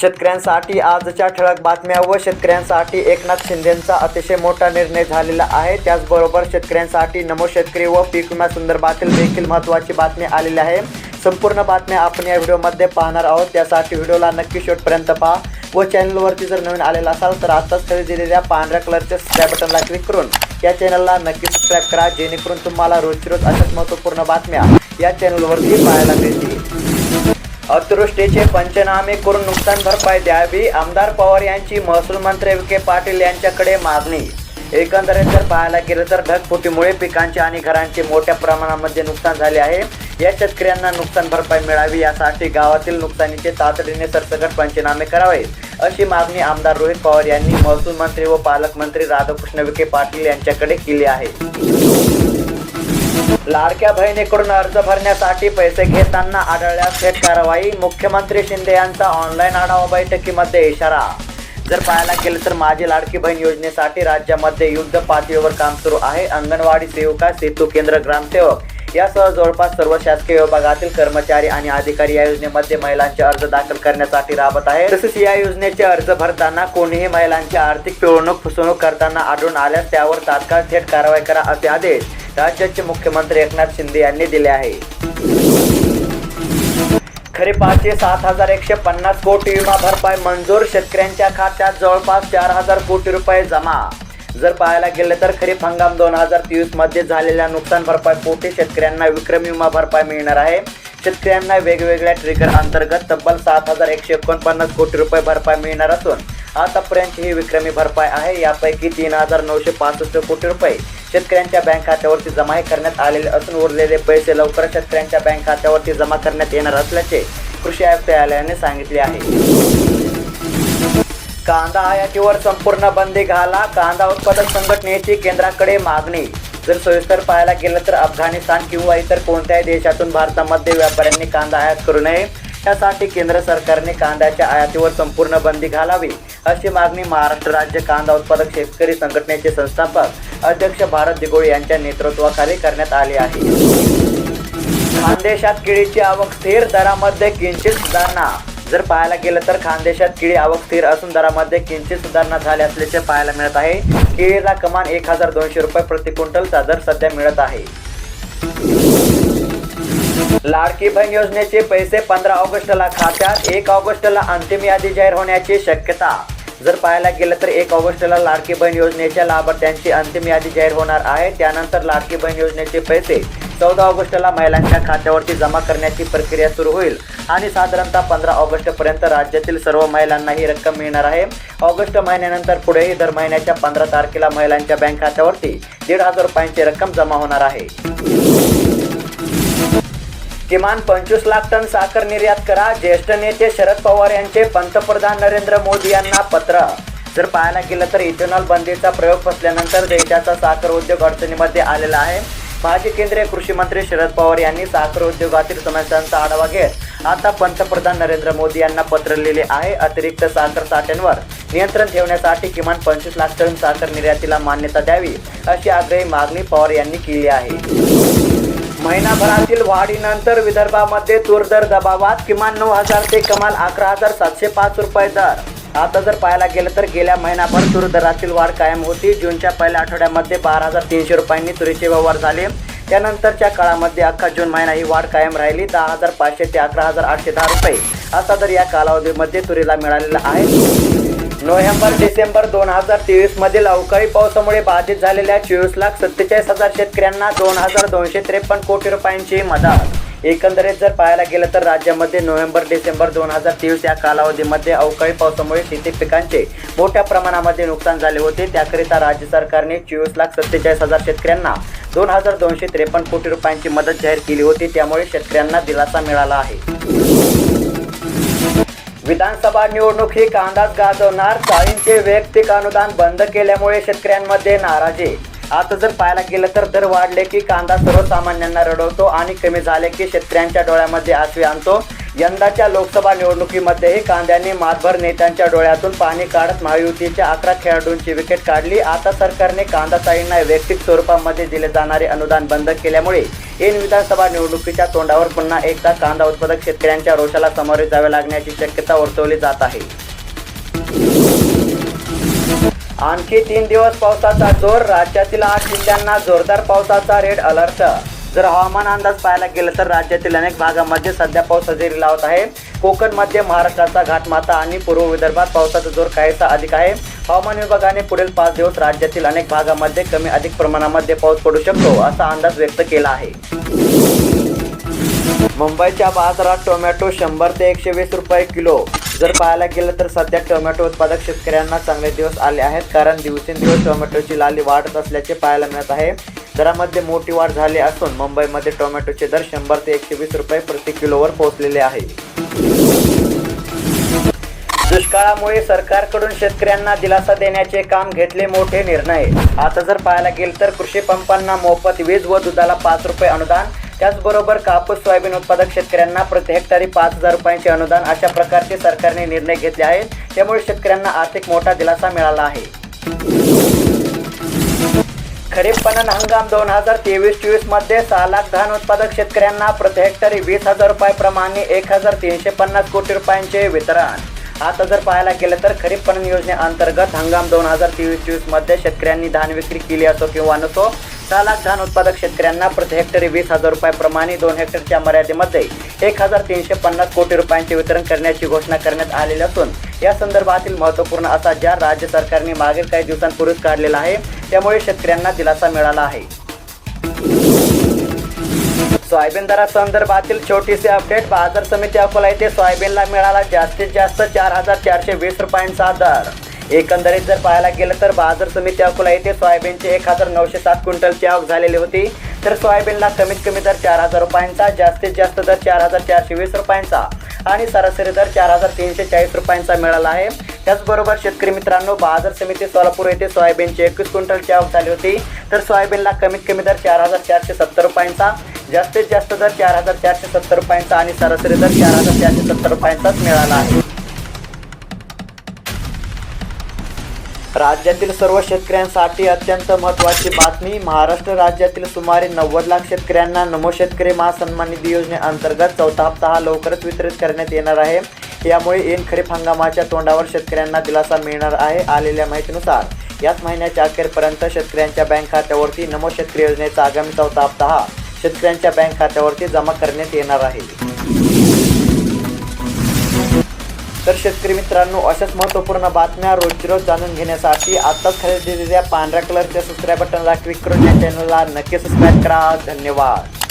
शेतकऱ्यांसाठी आजच्या ठळक बातम्या व शेतकऱ्यांसाठी एकनाथ शिंदेंचा अतिशय मोठा निर्णय झालेला आहे. त्याचबरोबर शेतकऱ्यांसाठी नमो शेतकरी व पीक विमा संदर्भातील देखील महत्त्वाची बातमी आलेली आहे. संपूर्ण बातम्या आपण या व्हिडिओमध्ये पाहणार आहोत. त्यासाठी व्हिडिओला नक्की शेवटपर्यंत पहा व चॅनलवरती जर नवीन आलेला असाल तर आत्ताच खाली दिलेल्या पांढऱ्या कलरच्या सबस्क्राईब बटनला क्लिक करून या चॅनलला नक्की सबस्क्राईब करा जेणेकरून तुम्हाला रोजची रोज अशाच महत्त्वपूर्ण बातम्या या चॅनलवरती पाहायला मिळतील. अतिवृष्टीचे पंचनामे करून नुकसान भरपाई द्यावी आमदार पवार यांची महसूल मंत्री विखे पाटील यांच्याकडे मागणी. एकंदरीत जर पाहायला गेलं तर ढगफुटीमुळे पिकांचे आणि घरांचे मोठ्या प्रमाणामध्ये नुकसान झाले आहे. या शेतकऱ्यांना नुकसान भरपाई मिळावी यासाठी गावातील नुकसानीचे तातडीने सरसकट पंचनामे करावे अशी मागणी आमदार रोहित पवार यांनी महसूल मंत्री व पालकमंत्री राधाकृष्ण विखे पाटील यांच्याकडे केली आहे. लाडक्या बहिणीकडून अर्ज भरण्यासाठी पैसे घेताना आढळल्यास थेट कारवाई. मुख्यमंत्री शिंदे यांचा ऑनलाईन आढावा बैठकीमध्ये इशारा. जर पाहायला गेलं तर माझी लाडकी बहीण योजनेसाठी राज्यामध्ये युद्ध पातळीवर काम सुरू आहे. अंगणवाडी सेविका सेतू केंद्र ग्रामसेवक यासह जवळपास सर्व शासकीय विभागातील कर्मचारी आणि अधिकारी या योजनेमध्ये महिलांचे अर्ज दाखल करण्यासाठी राबत आहे तसेच या योजनेचे अर्ज भरताना कोणीही महिलांची आर्थिक पिळवणूक फसवणूक करताना आढळून आल्यास त्यावर तात्काळ थेट कारवाई करा असे आदेश राज्याचे मुख्यमंत्री एकनाथ शिंदे यांनी दिले आहे. खरीपाचे सात हजार एकशे पन्नास कोटी विमा भरपाई मंजूर शेतकऱ्यांच्या खात्यात जवळपास चार हजार कोटी रुपये जमा जर पाहायला गेलं तर खरीप हंगाम दोन हजार तेवीसमध्ये झालेल्या नुकसान भरपाई पोटी शेतकऱ्यांना विक्रमी विमा भरपाई मिळणार आहे. शेतकऱ्यांना वेगवेगळ्या ट्रिगर अंतर्गत तब्बल सात हजार एकशे एकोणपन्नास कोटी रुपये भरपाई मिळणार असून आतापर्यंत ही विक्रमी भरपाई आहे. यापैकी तीन हजार नऊशे पासष्ट कोटी रुपये शेतकऱ्यांच्या बँक खात्यावरती जमाही करण्यात आलेले असून उरलेले पैसे लवकर शेतकऱ्यांच्या बँक खात्यावरती जमा करण्यात येणार असल्याचे कृषी आयुक्तालयाने सांगितले आहे. कांदा आयातीवर संपूर्ण बंदी घाला. कांदा उत्पादक संघटनेची केंद्राकडे मागणी. जर सविस्तर पाहायला गेलं तर अफगाणिस्तान किंवा इतर कोणत्याही देशातून भारतामध्ये व्यापाऱ्यांनी कांदा आयात करू नये. यासाठी केंद्र सरकारने कांद्याच्या आयातीवर संपूर्ण बंदी घालावी. अशी मागणी महाराष्ट्र राज्य कांदा उत्पादक शेतकरी संघटनेचे संस्थापक अध्यक्ष भारत दिगोळे यांच्या नेतृत्वाखाली करण्यात आली आहे. खानदेशात केळीची आवक स्थिर दरामध्ये किंचित सुधारणा जर पाहायला गेलं तर खानदेशात केळी आवक स्थिर असून दरामध्ये किंचित सुधारणा झाली असल्याचे पाहायला मिळत आहे. केळीला कमान एक हजार दोनशे रुपये प्रति क्विंटलचा दर सध्या मिळत आहे. लाडकी बहीण योजनेचे पैसे पंधरा ऑगस्टला खात्यात एक ऑगस्टला अंतिम यादी जाहीर होण्याची शक्यता. जर पाहायला गेलं तर एक ऑगस्टला लाडकी बहीण योजनेच्या लाभार्थ्यांची अंतिम यादी जाहीर होणार आहे. त्यानंतर लाडकी बहीण योजनेचे पैसे चौदा ऑगस्टला महिलांच्या खात्यावरती जमा करण्याची प्रक्रिया सुरू होईल. आणि साधारणतः पंधरा ऑगस्टपर्यंत राज्यातील सर्व महिलांना ही रक्कम मिळणार आहे. ऑगस्ट महिन्यानंतर पुढेही दर महिन्याच्या पंधरा तारखेला महिलांच्या बँक खात्यावरती दीड हजार रुपयांची रक्कम जमा होणार आहे. किमान पंचवीस लाख टन साखर निर्यात करा. ज्येष्ठ नेते शरद पवार यांचे पंतप्रधान नरेंद्र मोदी यांना पत्र. जर पाहायला गेलं तर इथेनॉल बंदीचा प्रयोग फसल्यानंतर देशाचा साखर उद्योग अडचणीमध्ये आलेला आहे. माजी केंद्रीय कृषी मंत्री शरद पवार यांनी साखर उद्योगातील समस्यांचा आढावा घेत आता पंतप्रधान नरेंद्र मोदी यांना पत्र लिहिले आहे. अतिरिक्त साखर साठ्यांवर नियंत्रण ठेवण्यासाठी किमान पंचवीस लाख टन साखर निर्यातीला मान्यता द्यावी अशी आग्रही मागणी पवार यांनी केली आहे. महिनाभरातील वाढीनंतर विदर्भामध्ये तूर दर दबावात किमान नऊ हजार ते कमाल अकरा हजार सातशे पाच रुपये दर आता जर पाहायला गेलं तर गेल्या महिनाभर तूर दरातील वाढ कायम होती. जूनच्या पहिल्या आठवड्यामध्ये बारा हजार तीनशे रुपयांनी तुरीचे व्यवहार झाले. त्यानंतरच्या काळामध्ये अख्खा जून महिना ही वाढ कायम राहिली. दहा हजार पाचशे ते अकरा हजार आठशे दहा रुपये. असा तर या कालावधीमध्ये तुरीला मिळालेला आहे. नोव्हेंबर डिसेंबर दोन हजार तेवीस मधील अवकाळी पावसामुळे बाधित झालेल्या चोवीस लाख सत्तेचाळीस हजार शेतकऱ्यांना दोन हजार दोनशे त्रेपन्न कोटी रुपयांची मदत. एकंदरीत जर पाहायला गेलं तर राज्यामध्ये नोव्हेंबर डिसेंबर दोन हजार तेवीस या कालावधीमध्ये अवकाळी पावसामुळे शेती पिकांचे मोठ्या प्रमाणामध्ये नुकसान झाले होते. त्याकरिता राज्य सरकारने चोवीस लाख सत्तेचाळीस हजार शेतकऱ्यांना दोन हजार दोनशे त्रेपन्न कोटी रुपयांची मदत जाहीर केली होती. त्यामुळे शेतकऱ्यांना दिलासा मिळाला आहे. विधानसभा निवडणूक ही कांदाच गाजवणार. चाळींचे वैयक्तिक अनुदान बंद केल्यामुळे शेतकऱ्यांमध्ये नाराजी. आता जर पाहायला गेलं तर दर वाढले की कांदा सर्वसामान्यांना रडवतो आणि कमी झाले की शेतकऱ्यांच्या डोळ्यामध्ये आसवे आणतो. यंदाच्या लोकसभा निवडणुकीमध्येही कांद्याने मातभर नेत्यांच्या डोळ्यातून पाणी काढत महायुतीच्या अकरा खेळाडूंची विकेट काढली. आता सरकारने कांदासाईंना वैयक्तिक स्वरूपामध्ये दिले जाणारे अनुदान बंद केल्यामुळे ऐन विधानसभा निवडणुकीच्या तोंडावर पुन्हा एकदा कांदा उत्पादक शेतकऱ्यांच्या रोषाला सामोरे जावे लागण्याची शक्यता वर्तवली जात आहे. आणखी तीन दिवस पावसाचा जोर राज्यातील आठ जिल्ह्यांना जोरदार पावसाचा रेड अलर्ट. जर हवामान अंदाज पाहायला गेलं तर राज्यातील अनेक भागामध्ये सध्या पाऊस हजेरी लावत आहे. कोकण मध्य महाराष्ट्राचा घाटमाथा आणि पूर्व विदर्भात पावसाचा जोर काहीसा अधिक आहे. हवामान विभागाने पुढील पाच दिवस राज्यातील अनेक भागामध्ये कमी अधिक प्रमाणामध्ये पाऊस पडू शकतो असा अंदाज व्यक्त केला आहे. मुंबईच्या बाजारात टोमॅटो शंभर ते एकशे वीस रुपये किलो. जर पाहायला गेलं तर सध्या टोमॅटो उत्पादक शेतकऱ्यांना चांगले दिवस आले आहेत कारण दिवसेंदिवस टोमॅटोची लाली वाढत असल्याचे पाहायला मिळत आहे. दरामध्ये मोठी वाढ झाली असून मुंबईमध्ये टोमॅटोचे दर शंभर ते एकशे वीस रुपये प्रति किलोवर पोहोचलेले आहे. दुष्काळामुळे सरकारकडून शेतकऱ्यांना दिलासा देण्याचे काम घेतले मोठे निर्णय. आता जर पाहायला गेलं तर कृषी पंपांना मोफत वीज व दुधाला पाच रुपये अनुदान त्याचबरोबर कापूस सोयाबीन उत्पादक शेतकऱ्यांना प्रति हेक्टरी पाच हजार रुपयांचे अनुदान अशा प्रकारचे सरकारने निर्णय घेतले आहेत. त्यामुळे शेतकऱ्यांना आर्थिक मोठा दिलासा मिळाला आहे. खरीप पणन हंगाम दोन हजार तेवीस चोवीसमध्ये सहा लाख धान उत्पादक शेतकऱ्यांना प्रति हेक्टरी वीस हजार रुपयाप्रमाणे एक हजार तीनशे पन्नास कोटी रुपयांचे वितरण. आता जर पाहायला गेलं तर खरीप पणन योजनेअंतर्गत हंगाम दोन हजार तेवीस चोवीसमध्ये शेतकऱ्यांनी धान विक्री केली असो किंवा नसो सहा लाख धान उत्पादक शेतकऱ्यांना प्रति हेक्टरी वीस हजार रुपयाप्रमाणे दोन हेक्टरच्या मर्यादेमध्ये एक हजार तीनशे पन्नास कोटी रुपयांचे वितरण करण्याची घोषणा करण्यात आलेली असून या संदर्भातील महत्त्वपूर्ण असा ज्या राज्य सरकारने मागील काही दिवसांपूर्वीच काढलेला आहे त्यामुळे शेतकऱ्यांना दिलासा मिळाला आहे. सोयाबीन दरासंदर्भातील छोटीशी अपडेट बाजार समिती अकोला येथे सोयाबीनला मिळाला जास्तीत जास्त चार हजार चारशे वीस रुपयांचा दर. एकंदरीत जर पाहायला गेलं तर बाजार समिती अकोला येथे सोयाबीनचे एक हजार नऊशे सात क्विंटलची आवक झालेली होती. तर सोयाबीनला कमीत कमी दर चार हजार रुपयांचा जास्तीत जास्त दर चार हजार चारशे वीस रुपयांचा आणि सरासरी दर चार हजार तीनशे चाळीस रुपयांचा मिळाला आहे. त्याचबरोबर शेतकरी मित्रांनो बाजार समिती सोलापूर येथे सोयाबीनची एकवीस क्विंटलची आवक झाली होती. तर सोयाबीनला कमीत कमी दर चार हजार चारशे सत्तर रुपयांचा जास्तीत जास्त दर चार हजार चारशे सत्तर रुपयांचा आणि सरासरी दर चार हजार चारशे सत्तर रुपयांचाच मिळाला आहे. राज्यातील सर्व शेतकऱ्यांसाठी अत्यंत महत्त्वाची बातमी महाराष्ट्र राज्यातील सुमारे नव्वद लाख शेतकऱ्यांना नमो शेतकरी महासन्मान निधी योजनेअंतर्गत चौथा हप्ता हा लवकरच वितरित करण्यात येणार आहे. यामुळे ऐन खरीप हंगामाच्या तोंडावर शेतकऱ्यांना दिलासा मिळणार आहे आलेल्या माहितीनुसार. याच महिन्याच्या अखेरपर्यंत शेतकऱ्यांच्या बँक खात्यावरती नमो शेतकरी योजनेचा आगामी चौथा हप्ता हा शेतकऱ्यांच्या बँक खात्यावरती जमा करण्यात येणार आहे. तर शेतकरी मित्रांनो अशाच महत्त्वपूर्ण बातम्या रोजची रोज जाणून घेण्यासाठी आत्ताच खरेदी दिलेल्या पांढऱ्या कलरच्या सबस्क्राईब बटनला क्लिक करून या चॅनलला नक्की सबस्क्राईब करा. धन्यवाद.